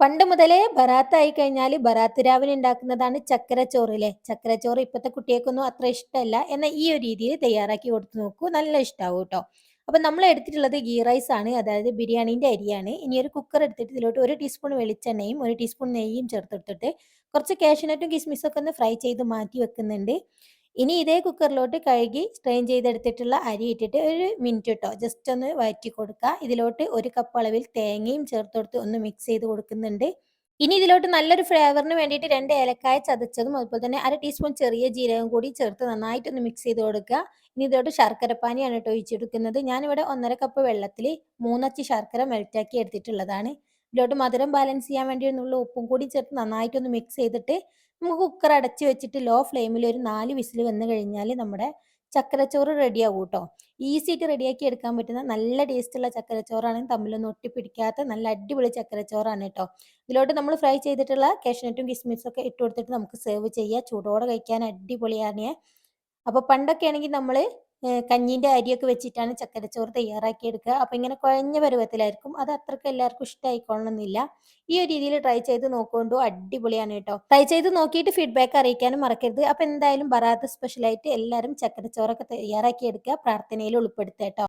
പണ്ട് മുതലേ ബറാത്തായി കഴിഞ്ഞാൽ ബറാത്ത് രാവിലെ ഉണ്ടാക്കുന്നതാണ് ചക്കരച്ചോറ് അല്ലേ ചക്കരച്ചോറ് ഇപ്പോഴത്തെ കുട്ടികൾക്കൊന്നും അത്ര ഇഷ്ടമല്ല എന്ന ഈ ഒരു രീതിയിൽ തയ്യാറാക്കി കൊടുത്തു നോക്കൂ. നല്ല ഇഷ്ടമാവും കേട്ടോ. അപ്പം നമ്മൾ എടുത്തിട്ടുള്ളത് ഗീ റൈസ് ആണ്. അതായത് ബിരിയാണീന്റെ അരിയാണ്. ഇനി ഒരു കുക്കർ എടുത്തിട്ട് ഇതിലോട്ട് ഒരു ടീസ്പൂൺ വെളിച്ചെണ്ണയും ഒരു ടീസ്പൂൺ നെയ്യും ചേർത്തെടുത്തിട്ട് കുറച്ച് കാഷ്നട്ടും കിസ്മിസും ഒക്കെ ഒന്ന് ഫ്രൈ ചെയ്ത് മാറ്റി വെക്കുന്നുണ്ട്. ഇനി ഇതേ കുക്കറിലോട്ട് കഴുകി സ്ട്രെയിൻ ചെയ്തെടുത്തിട്ടുള്ള അരി ഇട്ടിട്ട് ഒരു മിനിറ്റ് ഇട്ടോ ജസ്റ്റ് ഒന്ന് വഴറ്റി കൊടുക്കുക. ഇതിലോട്ട് ഒരു കപ്പ് അളവിൽ തേങ്ങയും ചേർത്ത് കൊടുത്ത് ഒന്ന് മിക്സ് ചെയ്ത് കൊടുക്കുന്നുണ്ട്. ഇനി ഇതിലോട്ട് നല്ലൊരു ഫ്ലേവറിന് വേണ്ടിയിട്ട് രണ്ട് ഏലക്കായ ചതച്ചതും അതുപോലെ തന്നെ അര ടീസ്പൂൺ ചെറിയ ജീരകം കൂടി ചേർത്ത് നന്നായിട്ട് ഒന്ന് മിക്സ് ചെയ്ത് കൊടുക്കുക. ഇനി ഇതിലോട്ട് ശർക്കരപ്പാനിയാണ് കേട്ടോ ഒഴിച്ചെടുക്കുന്നത് ഞാനിവിടെ ഒന്നര കപ്പ് വെള്ളത്തിൽ മൂന്നച്ചി ശർക്കര മെൽറ്റാക്കി എടുത്തിട്ടുള്ളതാണ്. ഇതിലോട്ട് മധുരം ബാലൻസ് ചെയ്യാൻ വേണ്ടി എന്നുള്ള ഉപ്പും കൂടി ചേർത്ത് നന്നായിട്ടൊന്ന് മിക്സ് ചെയ്തിട്ട് നമുക്ക് കുക്കർ അടച്ച് വെച്ചിട്ട് ലോ ഫ്ലെയിമിൽ ഒരു നാല് വിസിൽ വന്നു കഴിഞ്ഞാൽ നമ്മുടെ ചക്കരച്ചോറ് റെഡിയാവും കേട്ടോ ഈസി ആയിട്ട് റെഡിയാക്കി എടുക്കാൻ പറ്റുന്ന നല്ല ടേസ്റ്റുള്ള ചക്കരച്ചോറാണ് തമ്മിലൊന്നും ഒട്ടിപ്പിടിക്കാത്ത നല്ല അടിപൊളി ചക്കരച്ചോറാണ് കേട്ടോ ഇതിലോട്ട് നമ്മൾ ഫ്രൈ ചെയ്തിട്ടുള്ള കാഷ്നട്ടും കിസ്മിസും ഒക്കെ ഇട്ട് കൊടുത്തിട്ട് നമുക്ക് സെർവ് ചെയ്യാം. ചൂടോടെ കഴിക്കാൻ അടിപൊളിയാണ്. അപ്പോൾ പണ്ടൊക്കെ ആണെങ്കിൽ നമ്മൾ കഞ്ഞീന്റെ അരിയൊക്കെ വെച്ചിട്ടാണ് ചക്കരച്ചോറ് തയ്യാറാക്കി എടുക്കുക അപ്പോൾ ഇങ്ങനെ കുഴഞ്ഞ പരുവത്തിലായിരിക്കും. അത് അത്രയ്ക്ക് എല്ലാവർക്കും ഇഷ്ടമായിക്കൊള്ളണമെന്നില്ല ഈ ഒരു രീതിയിൽ ട്രൈ ചെയ്ത് നോക്കുകൊണ്ടു അടിപൊളിയാണ് കേട്ടോ. ട്രൈ ചെയ്ത് നോക്കിയിട്ട് ഫീഡ്ബാക്ക് അറിയിക്കാനും മറക്കരുത്. അപ്പോൾ എന്തായാലും ബറാത്ത് സ്പെഷ്യലായിട്ട് എല്ലാവരും ചക്കരച്ചോറൊക്കെ തയ്യാറാക്കി എടുക്കുക പ്രാർത്ഥനയിൽ ഉൾപ്പെടുത്തുക കേട്ടോ.